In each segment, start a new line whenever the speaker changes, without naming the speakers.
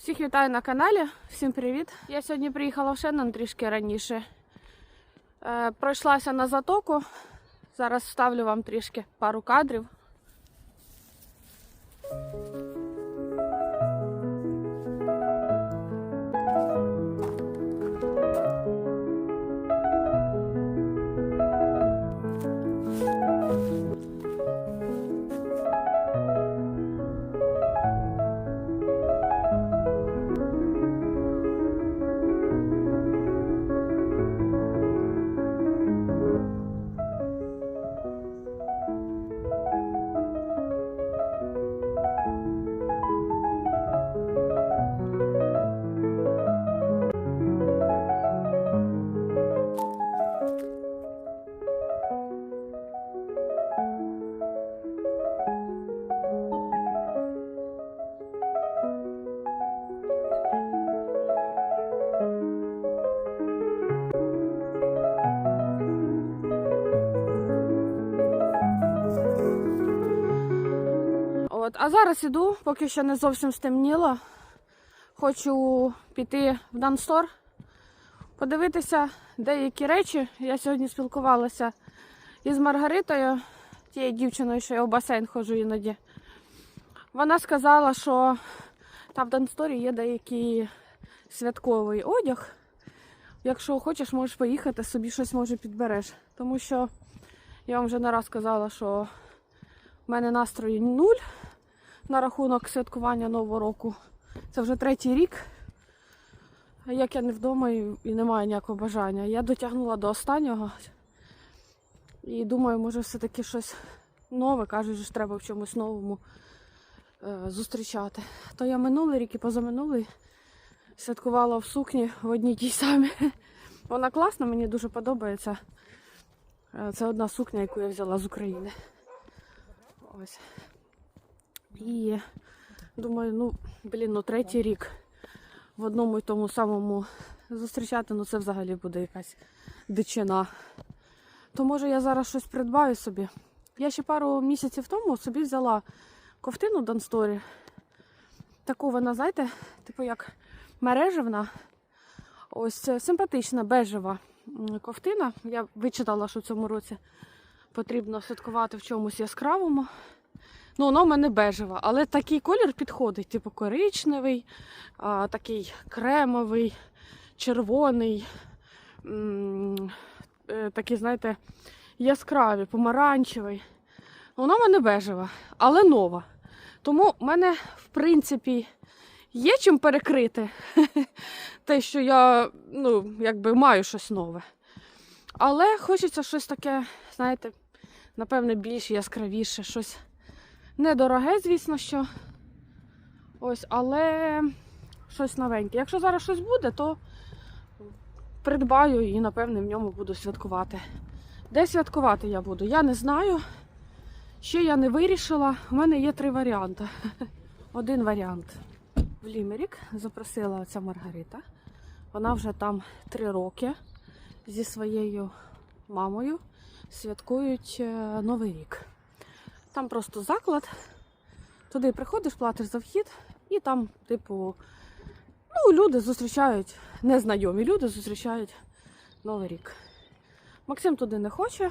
Всіх вітаю на каналі, всім привіт. Я сьогодні приїхала в Шеннон трішки раніше. Е, пройшлася на затоку. Зараз вставлю вам трішки пару кадрів. А зараз іду, поки що не зовсім стемніло. Хочу піти в Данстор, подивитися деякі речі. Я сьогодні спілкувалася із Маргаритою, тією дівчиною, що я в басейн ходжу іноді. Вона сказала, що там в Дансторі є деякий святковий одяг. Якщо хочеш, можеш поїхати, собі щось може підбереш. Тому що я вам вже не раз казала, що в мене настрою нуль на рахунок святкування Нового року. Це вже третій рік. Як я не вдома і, і не маю ніякого бажання. Я дотягнула до останнього. І думаю, може все-таки щось нове, кажуть, що треба в чомусь новому е, зустрічати. То я минулий рік і позаминулий святкувала в сукні в одній тій самій. Вона класна, мені дуже подобається. Е, Це одна сукня, яку я взяла з України. Ось. І думаю, ну, блін, ну третій рік в одному і тому самому зустрічати, ну це взагалі буде якась дичина. То може я зараз щось придбаю собі. Я ще пару місяців тому собі взяла ковтину Дансторі. Таку вона, знаєте, типу як мережевна. Ось е, симпатична, бежева ковтина. Я вичитала, що в цьому році потрібно святкувати в чомусь яскравому. Ну, воно в мене бежева, але такий колір підходить, типу коричневий, а, такий кремовий, червоний, е, такий, знаєте, яскравий, помаранчевий. Воно в мене бежева, але нова. Тому в мене, в принципі, є чим перекрити те, що я ну, якби маю щось нове. Але хочеться щось таке, знаєте, напевне, більш яскравіше, щось недороге, звісно, що. Ось, але щось новеньке. Якщо зараз щось буде, то придбаю і, напевне, в ньому буду святкувати. Де святкувати я буду? Я не знаю. Ще я не вирішила. У мене є три варіанти. Один варіант в Лімерік запросила ця Маргарита. Вона вже там три роки зі своєю мамою святкують е, Новий рік. Там просто заклад. Туди приходиш, платиш за вхід, і там, типу, ну, люди зустрічають, незнайомі люди зустрічають Новий рік. Максим туди не хоче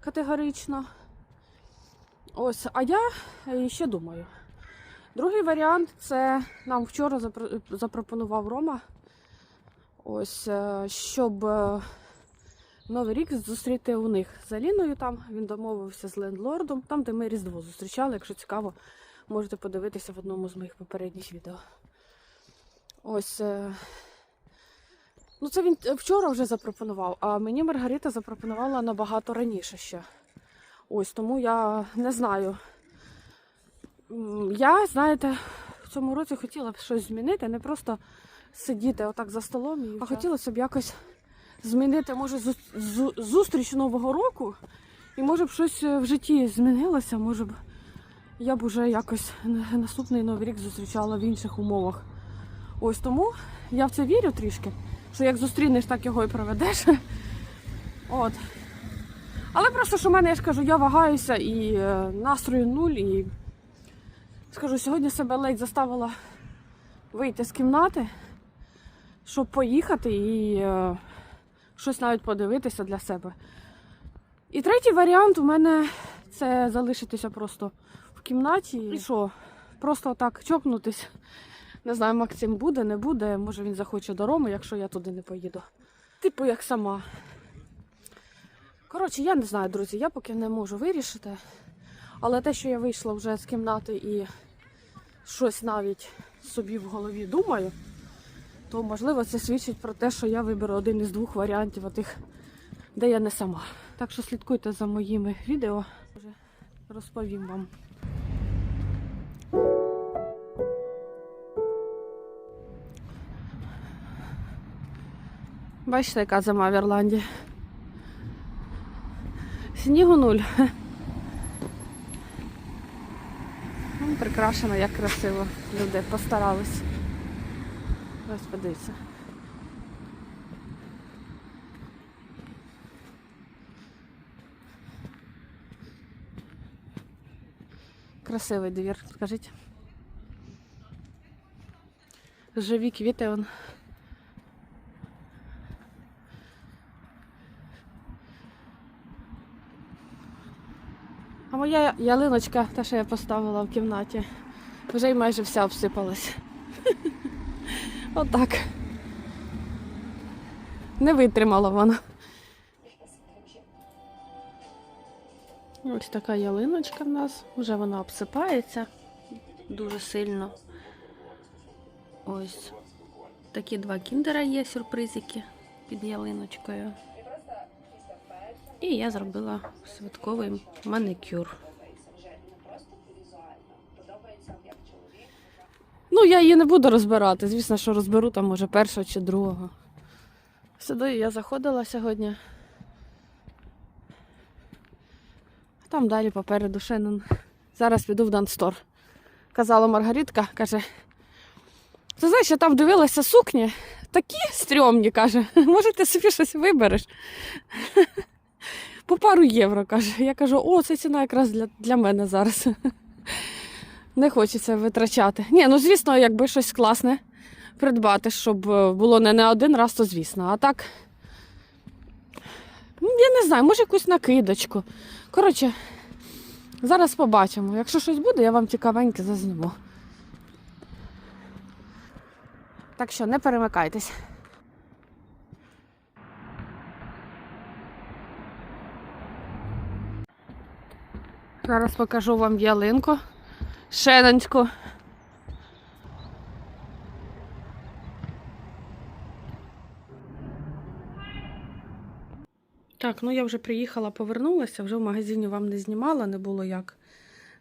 категорично. Ось, а я е, ще думаю. Другий варіант це нам вчора запро- запропонував Рома. Ось, е, щоб е, Новий рік зустріти у них з Аліною там. Він домовився з лендлордом, там, де ми Різдво зустрічали. Якщо цікаво, можете подивитися в одному з моїх попередніх відео. Ось. е, Ну, це він вчора вже запропонував, а мені Маргарита запропонувала набагато раніше ще. Ось тому я не знаю. Я, знаєте, в цьому році хотіла б щось змінити, не просто сидіти отак за столом, і а хотілося б якось змінити, може, зу- зу- зустріч Нового року, і може б щось е, в житті змінилося, може б я б уже якось наступний новий рік зустрічала в інших умовах. Ось тому я в це вірю трішки, що як зустрінеш, так його і проведеш. От. Але просто, що в мене, я ж кажу, я вагаюся і е, настрою нуль, і скажу, сьогодні себе ледь заставила вийти з кімнати, щоб поїхати і е, щось навіть подивитися для себе. І третій варіант у мене це залишитися просто в кімнаті. І що? Просто так чокнутись. Не знаю, Максим буде, не буде. Може він захоче до Роми, якщо я туди не поїду. Типу, як сама. Коротше, я не знаю, друзі, я поки не можу вирішити. Але те, що я вийшла вже з кімнати і щось навіть собі в голові думаю, то можливо це свідчить про те, що я виберу один із двох варіантів отих, де я не сама. Так що слідкуйте за моїми відео, Вже розповім вам. Бачите, яка зима в Ірландії. Снігу нуль. Ну, прикрашено, як красиво. Люди постарались. Подивіться. Красивий двір, скажіть. Живі квіти он. А моя ялиночка, та, що я поставила в кімнаті, вже й майже вся обсипалась. Отак. Не витримала вона. Ось така ялиночка в нас. Вже вона обсипається дуже сильно. Ось такі два кіндера є сюрпризики під ялиночкою. І я зробила святковий манікюр. Ну, я її не буду розбирати. Звісно, що розберу там може першого чи другого. Сюди я заходила сьогодні. А Там далі попереду Шеннон. Зараз піду в Данстор. Казала Маргаритка, каже. Ти знаєш, я там дивилася сукні, такі стрьомні, каже. Може, ти собі щось вибереш. По пару євро, каже. Я кажу, о, це ціна якраз для, для мене зараз. Не хочеться витрачати. Ні, ну звісно, якби щось класне придбати, щоб е, було не на один раз, то звісно. А так. ну, Я не знаю, може якусь накидочку. Коротше, зараз побачимо. Якщо щось буде, я вам цікавеньке зазніму. Так що не перемикайтесь. Зараз покажу вам ялинку. Шенонську. Так, ну я вже приїхала, повернулася, вже в магазині вам не знімала, не було як.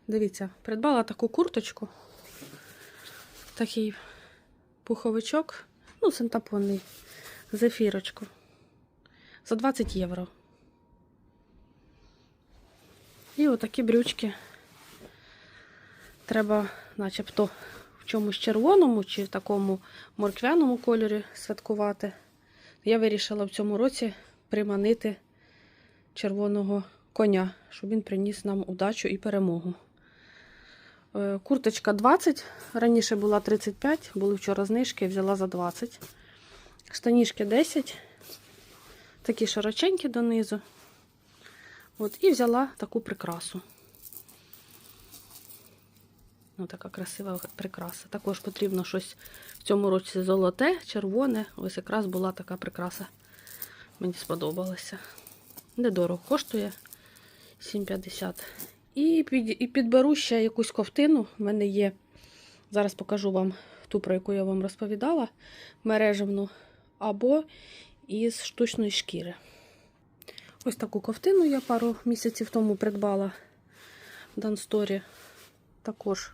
Дивіться, придбала таку курточку, такий пуховичок, ну, синтапонний, зефірочку. За 20 євро. І отакі брючки. Треба, начебто, в чомусь червоному чи в такому морквяному кольорі святкувати. Я вирішила в цьому році приманити червоного коня, щоб він приніс нам удачу і перемогу. Е, Курточка 20, раніше була 35, були вчора знижки, взяла за 20. Штанішки 10, такі широченькі донизу. От, і взяла таку прикрасу. Ну, така красива прикраса. Також потрібно щось в цьому році золоте, червоне. Ось якраз була така прикраса. Мені сподобалася. Недорого коштує 7,50. І, під, і підберу ще якусь ковтину. У мене є. Зараз покажу вам ту, про яку я вам розповідала, мережевну, або із штучної шкіри. Ось таку ковтину я пару місяців тому придбала в Дансторі. Також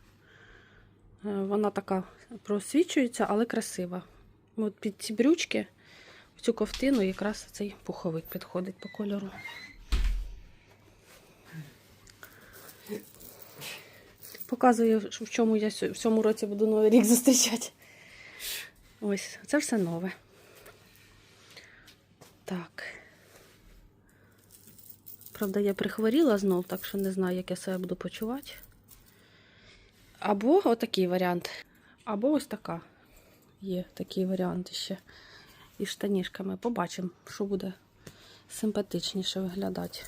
вона така просвічується, але красива. От під ці брючки, в цю ковтину якраз цей пуховик підходить по кольору. Показую, в чому я в цьому році буду новий рік зустрічати. Ось, це все нове. Так. Правда, я прихворіла знов, так що не знаю, як я себе буду почувати. Або отакий варіант. Або ось така. Є такий варіант ще. І штанішками. Побачимо, що буде симпатичніше виглядати.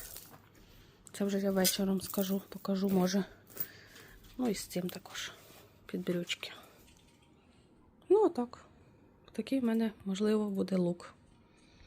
Це вже я вечором скажу, покажу, може. Ну і з цим також під брючки. Ну, отак. Такий в мене, можливо, буде лук.